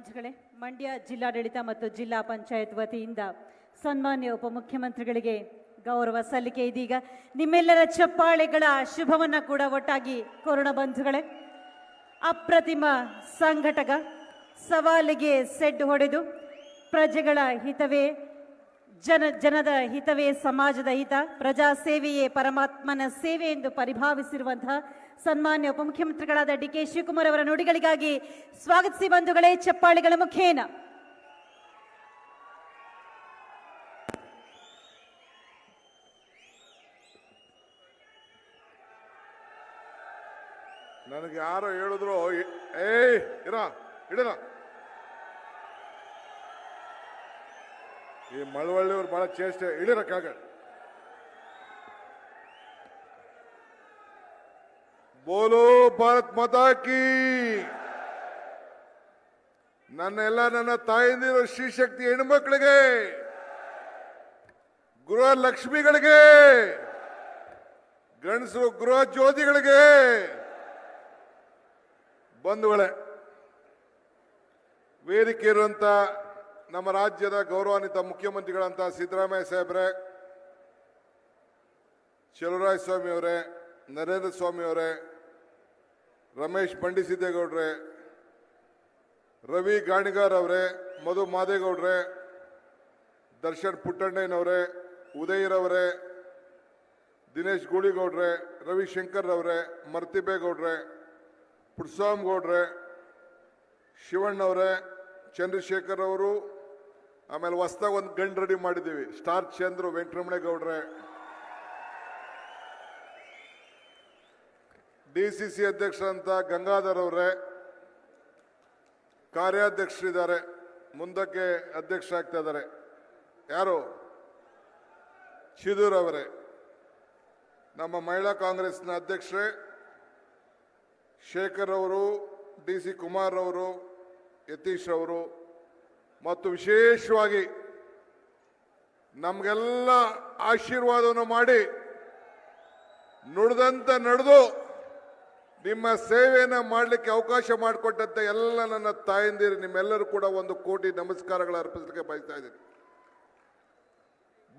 ಬಂಧುಗಳೇ ಮಂಡ್ಯ ಜಿಲ್ಲಾಡಳಿತ ಮತ್ತು ಜಿಲ್ಲಾ ಪಂಚಾಯತ್ ವತಿಯಿಂದ ಸನ್ಮಾನ್ಯ ಉಪಮುಖ್ಯಮಂತ್ರಿಗಳಿಗೆ ಗೌರವ ಸಲ್ಲಿಕೆ. ಇದೀಗ ನಿಮ್ಮೆಲ್ಲರ ಚಪ್ಪಾಳೆಗಳ ಶುಭವನ್ನ ಕೂಡ ಒಟ್ಟಾಗಿ ಕೊರೋನಾ ಬಂಧುಗಳೇ, ಅಪ್ರತಿಮ ಸಂಘಟಕ ಸವಾಲಿಗೆ ಸೆಡ್ ಹೊಡೆದು ಪ್ರಜೆಗಳ ಹಿತವೇ ಜನ, ಜನದ ಹಿತವೇ ಸಮಾಜದ ಹಿತ, ಪ್ರಜಾ ಸೇವೆಯೇ ಪರಮಾತ್ಮನ ಸೇವೆ ಎಂದು ಪರಿಭಾವಿಸಿರುವಂತಹ ಸನ್ಮಾನ್ಯ ಉಪಮುಖ್ಯಮಂತ್ರಿಗಳಾದ ಡಿ ಕೆ ಶಿವಕುಮಾರ್ ಅವರ ನುಡಿಗಳಿಗಾಗಿ ಸ್ವಾಗತಿಸಿ ಬಂಧುಗಳೇ, ಚಪ್ಪಾಳಿಗಳ ಮುಖೇನ. ನನಗೆ ಯಾರೋ ಹೇಳಿದ್ರು, "ಏ- ಇರ ಇಡರ ಈ ಮಳವಳ್ಳಿಯವ್ರು ಬಹಳ ಚೇಷ್ಟೆ ಇಳಿರ ಕೆಳಗಡೆ ಬೋಲೋ ಭಾರತ್ ಮಾತಾ ಕಿ. ನನ್ನ ತಾಯಂದಿರು ಶ್ರೀಶಕ್ತಿ ಹೆಣ್ಮಕ್ಳಿಗೆ, ಗೃಹ ಲಕ್ಷ್ಮಿಗಳಿಗೆ, ಗಂಡಸರು ಗೃಹ ಜ್ಯೋತಿಗಳಿಗೆ, ಬಂಧುಗಳೇ, ವೇದಿಕೆ ಇರುವಂತ ನಮ್ಮ ರಾಜ್ಯದ ಗೌರವಾನ್ವಿತ ಮುಖ್ಯಮಂತ್ರಿಗಳಂತ ಸಿದ್ದರಾಮಯ್ಯ ಸಾಹೇಬ್ರೆ ಶಿವರಾಯ ಸ್ವಾಮಿ ಅವರೇ, ನರೇಂದ್ರ ಸ್ವಾಮಿ ಅವರೇ, ರಮೇಶ್ ಬಂಡಿಸಿದ್ದೇಗೌಡ್ರೆ, ರವಿ ಗಾಣಿಗಾರ್ ಅವರೇ, ಮಧು ಮಾದೇಗೌಡ್ರೆ, ದರ್ಶನ್ ಪುಟ್ಟಣ್ಣಯ್ಯನವರೇ ಉದಯರವರೇ ದಿನೇಶ್ ಗೂಳಿಗೌಡ್ರೆ, ರವಿಶಂಕರ್ ಅವರೇ ಮರ್ತಿಬೇಗೌಡ್ರೆ ಪುಟ್ಸಾಮ್ ಗೌಡ್ರೆ ಶಿವಣ್ಣವ್ರೆ, ಚಂದ್ರಶೇಖರ್ ಅವರು ಆಮೇಲೆ ಹೊಸ್ದಾಗಿ ಒಂದು ಗಂಡು ರೆಡಿ ಮಾಡಿದ್ದೀವಿ ಸ್ಟಾರ್ ಚಂದ್ರು, ವೆಂಕಟರಮಣೇಗೌಡ್ರೆ. ಡಿ ಸಿ ಸಿ ಅಧ್ಯಕ್ಷರಂತ ಗಂಗಾಧರ್ ಅವರೇ. ಕಾರ್ಯಾಧ್ಯಕ್ಷರಿದ್ದಾರೆ. ಮುಂದಕ್ಕೆ ಅಧ್ಯಕ್ಷ ಆಗ್ತಾ ಇದ್ದಾರೆ. ಯಾರು? ಶಿದೂರ್ ಅವರೇ. ನಮ್ಮ ಮಹಿಳಾ ಕಾಂಗ್ರೆಸ್ನ ಅಧ್ಯಕ್ಷರೇ ಶೇಖರ್ ಅವರು, ಡಿ ಸಿ ಕುಮಾರ್ ಅವರು, ಯತೀಶ್ ಅವರು ಮತ್ತು ವಿಶೇಷವಾಗಿ ನಮಗೆಲ್ಲ ಆಶೀರ್ವಾದವನ್ನು ಮಾಡಿ ನುಡಿದಂತ ನಡೆದು ನಿಮ್ಮ ಸೇವೆಯನ್ನು ಮಾಡಲಿಕ್ಕೆ ಅವಕಾಶ ಮಾಡಿಕೊಟ್ಟಂತ ಎಲ್ಲ ನನ್ನ ತಾಯಂದಿರು, ನಿಮ್ಮೆಲ್ಲರೂ ಕೂಡ ಒಂದು ಕೋಟಿ ನಮಸ್ಕಾರಗಳು ಅರ್ಪಿಸಲಿಕ್ಕೆ ಬಯಸ್ತಾ ಇದ್ದೀನಿ.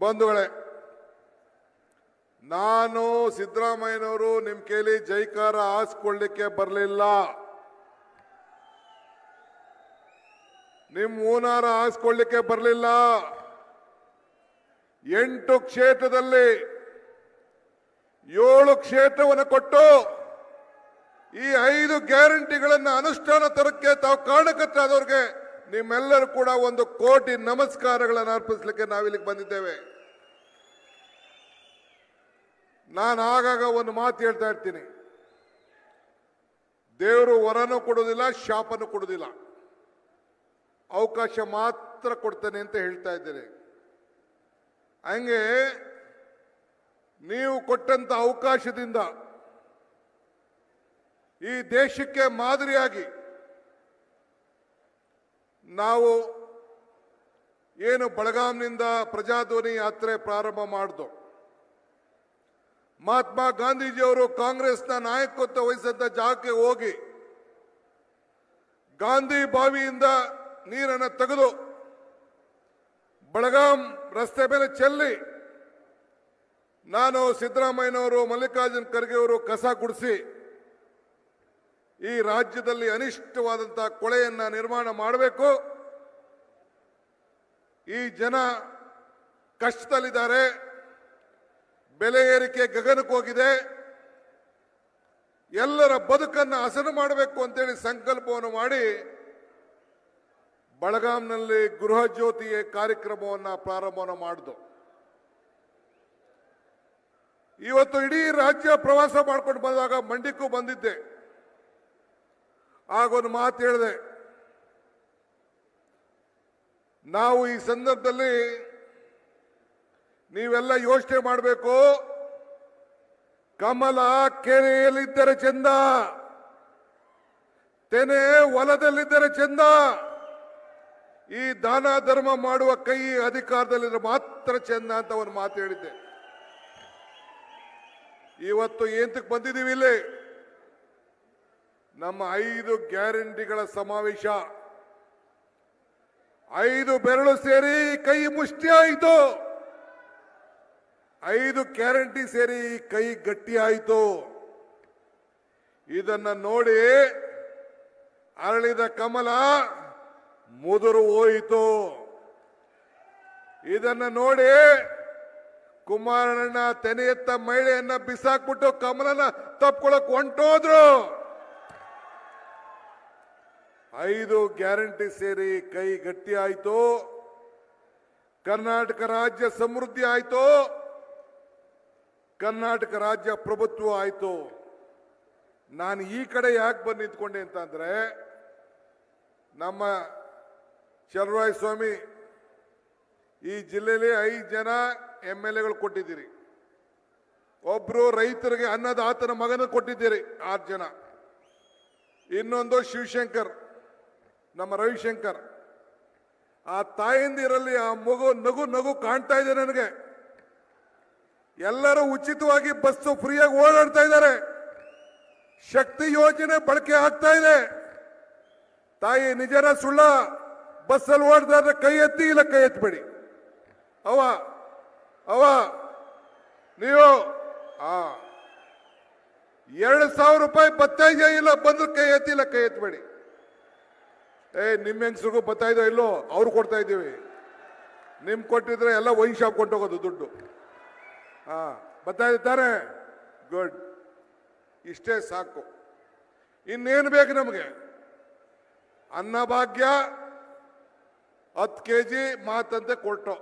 ಬಂಧುಗಳೇ, ನಾನು ಸಿದ್ದರಾಮಯ್ಯನವರು, ನಿಮ್ಮ ಕೇಳಿ ಜೈಕಾರ ಹಾಸ್ಕೊಳ್ಳಿಕ್ಕೆ ಬರಲಿಲ್ಲ. ನಿಮ್ಮ ಓನಾರ ಹಾಸ್ಕೊಳ್ಳಿಕ್ಕೆ ಬರಲಿಲ್ಲ. ಎಂಟು ಕ್ಷೇತ್ರದಲ್ಲಿ ಏಳು ಕ್ಷೇತ್ರವನ್ನು ಕೊಟ್ಟು ಈ ಐದು ಗ್ಯಾರಂಟಿಗಳನ್ನು ಅನುಷ್ಠಾನ ತರಕ್ಕೆ ತಾವು ಕಾರಣಕರ್ತರಾದವ್ರಿಗೆ ನಿಮ್ಮೆಲ್ಲರೂ ಕೂಡ ಒಂದು ಕೋಟಿ ನಮಸ್ಕಾರಗಳನ್ನು ಅರ್ಪಿಸಲಿಕ್ಕೆ ನಾವಿಲ್ಲಿಗೆ ಬಂದಿದ್ದೇವೆ. ನಾನು ಆಗಾಗ ಒಂದು ಮಾತು ಹೇಳ್ತಾ ಇರ್ತೀನಿ. ದೇವರು ವರನೂ ಕೊಡೋದಿಲ್ಲ ಶಾಪನೂ ಕೊಡೋದಿಲ್ಲ ಅವಕಾಶ ಮಾತ್ರ ಕೊಡ್ತೇನೆ ಅಂತ ಹೇಳ್ತಾ ಇದ್ದೇನೆ. ಹಂಗೆ ನೀವು ಕೊಟ್ಟಂತ ಅವಕಾಶದಿಂದ ಈ ದೇಶಕ್ಕೆ ಮಾದರಿಯಾಗಿ ನಾವು ಏನು ಬೆಳಗಾಂನಿಂದ ಪ್ರಜಾಧ್ವನಿ ಯಾತ್ರೆ ಪ್ರಾರಂಭ ಮಾಡಿದೋ. ಮಹಾತ್ಮ ಗಾಂಧೀಜಿಯವರು ಕಾಂಗ್ರೆಸ್ನ ನಾಯಕತ್ವ ವಹಿಸಿದ್ದ ಜಾಗಕ್ಕೆ ಹೋಗಿ ಗಾಂಧಿ ಬಾವಿಯಿಂದ ನೀರನ್ನು ತೆಗೆದು ಬೆಳಗಾಂ ರಸ್ತೆ ಮೇಲೆ ಚೆಲ್ಲಿ ನಾನು ಸಿದ್ದರಾಮಯ್ಯನವರು, ಮಲ್ಲಿಕಾರ್ಜುನ್ ಖರ್ಗೆ ಕಸ ಗುಡಿಸಿ ಈ ರಾಜ್ಯದಲ್ಲಿ ಅನಿಷ್ಟವಾದಂತಹ ಕೊಳೆಯನ್ನು ನಿರ್ಮಾಣ ಮಾಡಬೇಕು. ಈ ಜನ ಕಷ್ಟದಲ್ಲಿದ್ದಾರೆ. ಬೆಲೆ ಏರಿಕೆ ಗಗನಕ್ಕೆ ಹೋಗಿದೆ. ಎಲ್ಲರ ಬದುಕನ್ನು ಹಸನು ಮಾಡಬೇಕು ಅಂತೇಳಿ ಸಂಕಲ್ಪವನ್ನು ಮಾಡಿ ಬೆಳಗಾಂನಲ್ಲಿ ಗೃಹ ಜ್ಯೋತಿಯ ಕಾರ್ಯಕ್ರಮವನ್ನು ಪ್ರಾರಂಭವನ್ನು ಮಾಡಿದ್ದು ಇವತ್ತು ಇಡೀ ರಾಜ್ಯ ಪ್ರವಾಸ ಮಾಡ್ಕೊಂಡು ಬಂದಾಗ ಮಂಡಿಕ್ಕೂ ಬಂದಿದ್ದೆ. ಆಗೊಂದು ಮಾತು ಹೇಳಿದೆ, ನಾವು ಈ ಸಂದರ್ಭದಲ್ಲಿ ನೀವೆಲ್ಲ ಯೋಚನೆ ಮಾಡಬೇಕು. ಕಮಲ ಕೆರೆಯಲ್ಲಿದ್ದರೆ ಚೆಂದ, ತೆನೆ ಹೊಲದಲ್ಲಿದ್ದರೆ ಚಂದ. ಈ ದಾನ ಧರ್ಮ ಮಾಡುವ ಕೈ ಅಧಿಕಾರದಲ್ಲಿದ್ರೆ ಮಾತ್ರ ಚೆನ್ನ ಅಂತ ಒಂದು ಮಾತು ಹೇಳಿದ್ದೆ. ಇವತ್ತು ಏಂತಕ್ಕೆ ಬಂದಿದ್ದೀವಿ ಇಲ್ಲಿ? ನಮ್ಮ ಐದು ಗ್ಯಾರಂಟಿಗಳ ಸಮಾವೇಶ. ಐದು ಬೆರಳು ಸೇರಿ ಕೈ ಮುಷ್ಟಿ ಆಯಿತು. ಐದು ಗ್ಯಾರಂಟಿ ಸೇರಿ ಕೈ ಗಟ್ಟಿ ಆಯಿತು. ಇದನ್ನ ನೋಡಿ ಅರಳಿದ ಕಮಲ ಮುದುರು ಹೋಯಿತು. ಇದನ್ನ ನೋಡಿ ಕುಮಾರಣ್ಣ ತೆನೆಯತ್ತ ಮಹಿಳೆಯನ್ನ ಬಿಸಾಕ್ಬಿಟ್ಟು ಕಮಲನ ತಪ್ಕೊಳಕ್ ಹೊಂಟೋದ್ರು. ಐದು ಗ್ಯಾರಂಟಿ ಸೇರಿ ಕೈ ಗಟ್ಟಿ ಆಯ್ತು. ಕರ್ನಾಟಕ ರಾಜ್ಯ ಸಮೃದ್ಧಿ ಆಯ್ತು. ಕರ್ನಾಟಕ ರಾಜ್ಯ ಪ್ರಭುತ್ವ ಆಯ್ತು. ನಾನು ಈ ಕಡೆ ಯಾಕೆ ಬಂದು ನಿಂತ್ಕೊಂಡೆ ಅಂತಂದ್ರೆ, ನಮ್ಮ ಚಲರಾಯ ಸ್ವಾಮಿ, ಈ ಜಿಲ್ಲೆಯಲ್ಲಿ ಐದು ಜನ ಎಂ ಎಲ್ ಎಗಳು ಕೊಟ್ಟಿದ್ದೀರಿ. ಒಬ್ಬರು ರೈತರಿಗೆ ಅನ್ನದಾತನ ಮಗನ ಕೊಟ್ಟಿದ್ದೀರಿ, ಆರು ಜನ. ಇನ್ನೊಂದು ಶಿವಶಂಕರ್, ನಮ್ಮ ರವಿಶಂಕರ್. ಆ ತಾಯಂದಿರಲ್ಲಿ ಆ ಮಗು ನಗು ನಗು ಕಾಣ್ತಾ ಇದೆ ನನಗೆ. ಎಲ್ಲರೂ ಉಚಿತವಾಗಿ ಬಸ್ಸು ಫ್ರೀಯಾಗಿ ಓಡಾಡ್ತಾ ಇದ್ದಾರೆ. ಶಕ್ತಿ ಯೋಜನೆ ಬಳಕೆ ಆಗ್ತಾ ಇದೆ. ತಾಯಿ, ನಿಜನ ಸುಳ್ಳ. ಬಸ್ಸಲ್ಲಿ ಓಡ್ದಾದ್ರೆ ಕೈ ಎತ್ತಿ ಇಲ್ಲ ಕೈ ಎತ್ತಬೇಡಿ ಅವ ಅವ, ನೀವು, ಆ, ಎರಡು ಸಾವಿರ ರೂಪಾಯಿ ಬತ್ತಾಯಿದೆಯಾ ಇಲ್ಲ ಬಂದ್ರೆ ಕೈ ಎತ್ತಿಲ್ಲ ಕೈ ಎತ್ತಬೇಡಿ ಏ, ನಿಮ್ಮ ಹೆಂಗಸ್ರಿಗೂ ಬತ್ತಾಯಿದೋ ಇಲ್ಲೋ, ಅವ್ರು ಕೊಡ್ತಾ ಇದ್ದೀವಿ. ನಿಮ್ ಕೊಟ್ಟಿದ್ರೆ ಎಲ್ಲ ವೈನ್ ಶಾಪ್ ಕೊಟ್ಟೋಗೋದು ದುಡ್ಡು. ಹಾ ಬತ್ತಾಯಿದೆ ತಾನೆ ಗುಡ್ ಇಷ್ಟೇ ಸಾಕು. ಇನ್ನೇನು ಬೇಕು ನಮಗೆ? ಅನ್ನಭಾಗ್ಯ ಹತ್ತು ಕೆ ಜಿ ಮಾತಂತೆ ಕೊಟ್ಟು.